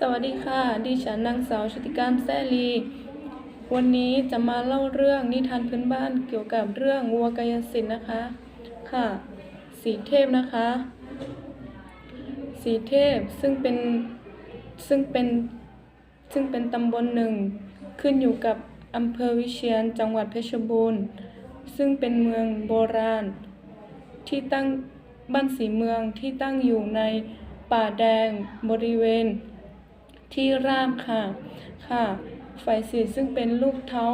สวัสดีค่ะ ดิฉันนางสาวชุติการแซลี วันนี้จะมาเล่าเรื่องนิทานพื้นบ้านเกี่ยวกับเรื่องวัวกายสิทธิ์นะคะ ค่ะ สีเทพนะคะ สีเทพซึ่งเป็นซึ่งเป็นซึ่งเป็นตำบลหนึ่ง ขึ้นอยู่กับอำเภอวิเชียรจังหวัดเพชรบูรณ์ ซึ่งเป็นเมืองโบราณ ที่ตั้งบ้านสีเมืองที่ตั้งอยู่ในป่าแดงบริเวณ ที่ราบค่ะ ค่ะ ฝ่ายศิษย์ซึ่งเป็นลูกเท้า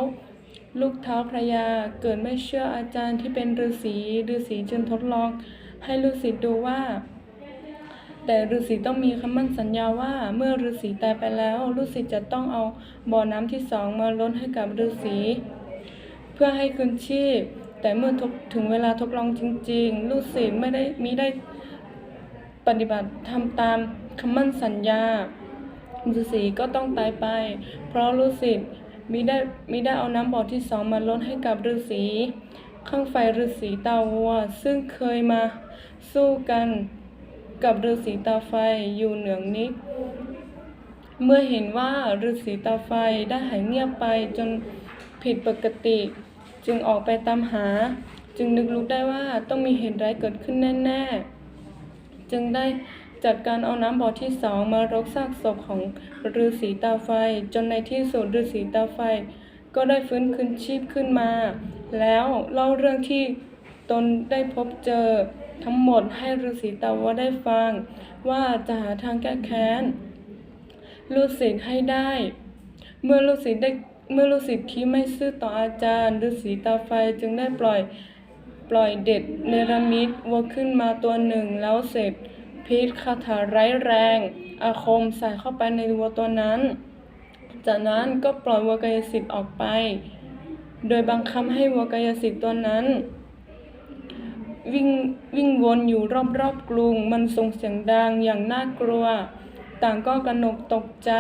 ลูกเท้าพระยา เกิดไม่เชื่ออาจารย์ที่เป็นฤาษีฤาษีจึงทดลอง ให้ลูกศิษย์ดูว่า แต่ฤาษีต้องมีคำมั่นสัญญาว่าเมื่อฤาษีตายไปแล้วลูกศิษย์จะต้องเอาบ่อน้ำที่สองมาล้นให้กับฤาษีเพื่อให้คืนชีพ แต่เมื่อถึงเวลาทดลองจริงๆลูกศิษย์ไม่ได้มิได้ปฏิบัติทำตามคำมั่นสัญญา ฤาษีก็ต้องตายไป เพราะฤาษีมิได้มิได้เอาน้ำบ่อที่สองมาลดให้กับฤาษีข้างไฟฤาษีตาวัว ซึ่งเคยมาสู้กันกับฤาษีตาไฟอยู่เหนืองนิดเมื่อเห็นว่าฤาษีตาไฟได้หายเงียบไปจนผิดปกติ จึงออกไปตามหา จึงนึกรู้ได้ว่าต้องมีเหตุร้ายเกิดขึ้นแน่ ๆ จึงได้ จัดการเอาน้ำบ่อที่สองมารกซากศพของฤาษีตาไฟ จนในที่สุดฤาษีตาไฟ ก็ได้ฟื้นคืนชีพขึ้นมา แล้วเล่าเรื่องที่ตนได้พบเจอทั้งหมดให้ฤาษีตาวัวได้ฟัง ว่าจะหาทางแก้แค้นลูกศิษย์ให้ได้ เมื่อลูกศิษย์ได้เมื่อลูกศิษย์ที่ไม่ซื่อต่ออาจารย์ฤาษีตาไฟจึงได้ปล่อยปล่อยเด็ดเนรมิตวัวขึ้นมาตัวหนึ่งแล้วเสร็จ พิษคาถาร้ายแรง อาคมใส่เข้าไปในวัวตัวนั้น จากนั้นก็ปล่อยวัวกายสิทธิ์ออกไป โดยบังคับให้วัวกายสิทธิ์ตัวนั้น วิ่งวิ่งวนอยู่รอบๆกรุง มันส่งเสียงดังอย่างน่ากลัว ต่างก็กระหนกตกใจ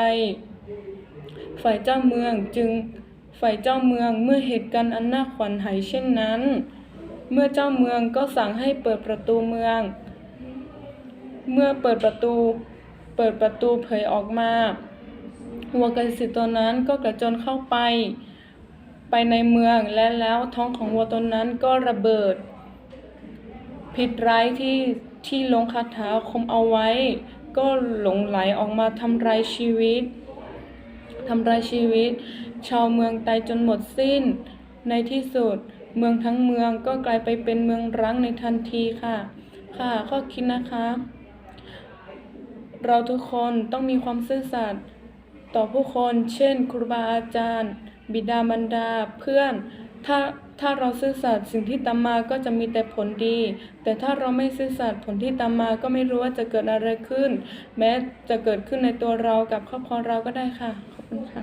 ฝ่ายเจ้าเมืองจึงฝ่ายเจ้าเมืองเมื่อเหตุการณ์อันน่าขวัญหายเช่นนั้น เมื่อเจ้าเมืองก็สั่งให้เปิดประตูเมือง เมื่อเปิดประตู เปิดประตูเผยออกมาวัวกระสิตัวนั้นก็กระโจนเข้าไป ไปในเมืองและแล้วท้องของวัวตัวนั้นก็ระเบิด พิษร้ายที่ที่ลงคาถาอาคมเอาไว้ ก็หลงไหลออกมาทำลายชีวิตทำลายชีวิต ชาวเมืองตายจนหมดสิ้น ในที่สุดเมืองทั้งเมืองก็กลายไปเป็นเมืองร้างในทันทีค่ะ ค่ะข้อคิดนะคะ เราทุกคนต้องมีความซื่อสัตย์ต่อผู้คน เช่น ครูบาอาจารย์ บิดามารดา เพื่อน ถ้าถ้าเราซื่อสัตย์สิ่งที่ตามมาก็จะมีแต่ผลดี แต่ถ้าเราไม่ซื่อสัตย์ผลที่ตามมาก็ไม่รู้ว่าจะเกิดอะไรขึ้น แม้จะเกิดขึ้นในตัวเรากับครอบครัวเราก็ได้ค่ะ ขอบคุณค่ะ